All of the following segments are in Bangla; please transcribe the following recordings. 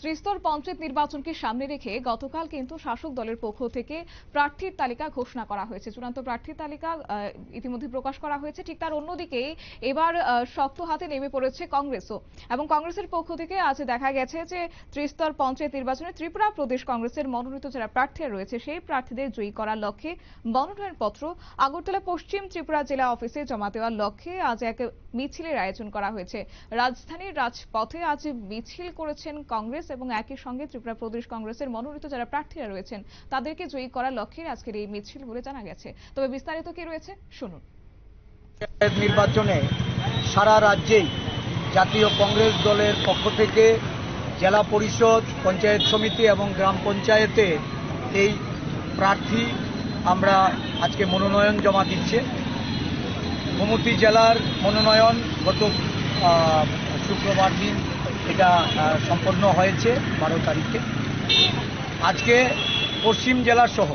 ত্রিস্তর পঞ্চায়েত নির্বাচনকে সামনে রেখে গতকাল কিন্তু শাসক দলের পক্ষ থেকে প্রার্থীর তালিকা ঘোষণা করা হয়েছে। চূড়ান্ত প্রার্থীর তালিকা ইতিমধ্যে প্রকাশ করা হয়েছে। ঠিক তার অন্যদিকে এবার শক্ত হাতে নেমে পড়েছে কংগ্রেসও। এবং কংগ্রেসের পক্ষ থেকে আজ দেখা গেছে যে ত্রিস্তর পঞ্চায়েত নির্বাচনে ত্রিপুরা প্রদেশ কংগ্রেসের মনোনীত যারা প্রার্থীরা রয়েছে, সেই প্রার্থীদের জয়ী করার লক্ষ্যে মনোনয়নপত্র আগরতলা পশ্চিম ত্রিপুরা জেলা অফিসে জমা দেওয়ার লক্ষ্যে আজ এক মিছিলের আয়োজন করা হয়েছে। রাজধানীর রাজপথে আজ মিছিল করেছেন কংগ্রেস এবং একই সঙ্গে ত্রিপুরা প্রদেশ কংগ্রেসের মনোনীত যারা প্রার্থীরা রয়েছেন, তাদেরকে জয়ী করার লক্ষ্যে আজকের এই মিছিল বলে জানা গেছে। তবে বিস্তারিত কি রয়েছে? শুনুন। নির্বাচনে সারা রাজ্যেই জাতীয় কংগ্রেস দলের পক্ষ থেকে জেলা পরিষদ, পঞ্চায়েত সমিতি এবং গ্রাম পঞ্চায়েতে এই প্রার্থী আমরা আজকে মনোনয়ন জমা দিচ্ছে। গোমতী জেলার মনোনয়ন গত শুক্রবার দিন এটা সম্পন্ন হয়েছে বারো তারিখে। আজকে পশ্চিম জেলা সহ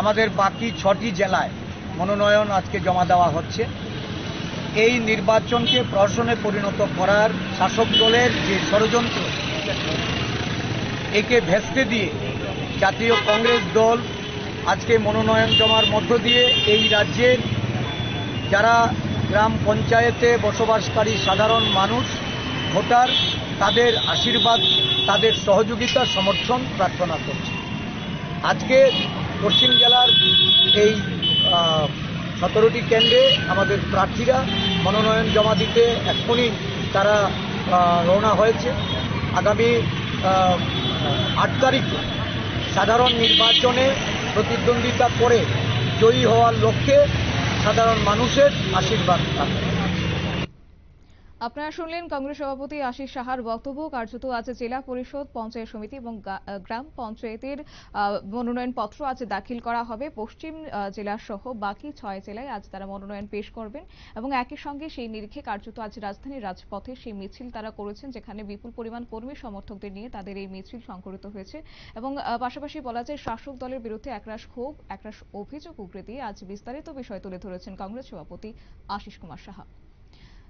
আমাদের বাকি ছটি জেলায় মনোনয়ন আজকে জমা দেওয়া হচ্ছে। এই নির্বাচনকে প্রহসনে পরিণত করার শাসক দলের যে ষড়যন্ত্র, একে ভেস্তে দিয়ে জাতীয় কংগ্রেস দল আজকে মনোনয়ন জমার মধ্য দিয়ে এই রাজ্যের যারা গ্রাম পঞ্চায়েতে বসবাসকারী সাধারণ মানুষ ভোটার তাদের আশীর্বাদ, তাদের সহযোগিতা, সমর্থন প্রার্থনা করছে। আজকে পশ্চিম জেলার এই সতেরোটি কেন্দ্রে আমাদের প্রার্থীরা মনোনয়ন জমা দিতে এখনই তারা রওনা হয়েছে। আগামী আট তারিখে সাধারণ নির্বাচনে প্রতিদ্বন্দ্বিতা করে জয়ী হওয়ার লক্ষ্যে সাধারণ মানুষের আশীর্বাদ থাকবে। আপনারা শুনলেন কংগ্রেস সভাপতি আশিস সাহার বক্তব্য। কার্যত আজ জেলা পরিষদ পঞ্চায়েত সমিতি এবং গ্রাম পঞ্চায়েতের আহ, মনোনয়ন পত্র আজ দাখিল করা হবে। পশ্চিম জেলা সহ বাকি ছয় জেলায় আজ তারা মনোনয়ন পেশ করবেন এবং একই সঙ্গে সেই নিরিখে কার্যত আজ রাজধানীর রাজপথে সেই মিছিল তারা করেছেন যেখানে বিপুল পরিমাণ কর্মী সমর্থকদের নিয়ে তাদের এই মিছিল সংঘটিত হয়েছে এবং পাশাপাশি বলা যায় শাসক দলের বিরুদ্ধে একরাশ ক্ষোভ একরাশ অভিযোগ উগরে দিয়ে আজ বিস্তারিত বিষয় তুলে ধরেছেন কংগ্রেস সভাপতি আশিস কুমার সাহা।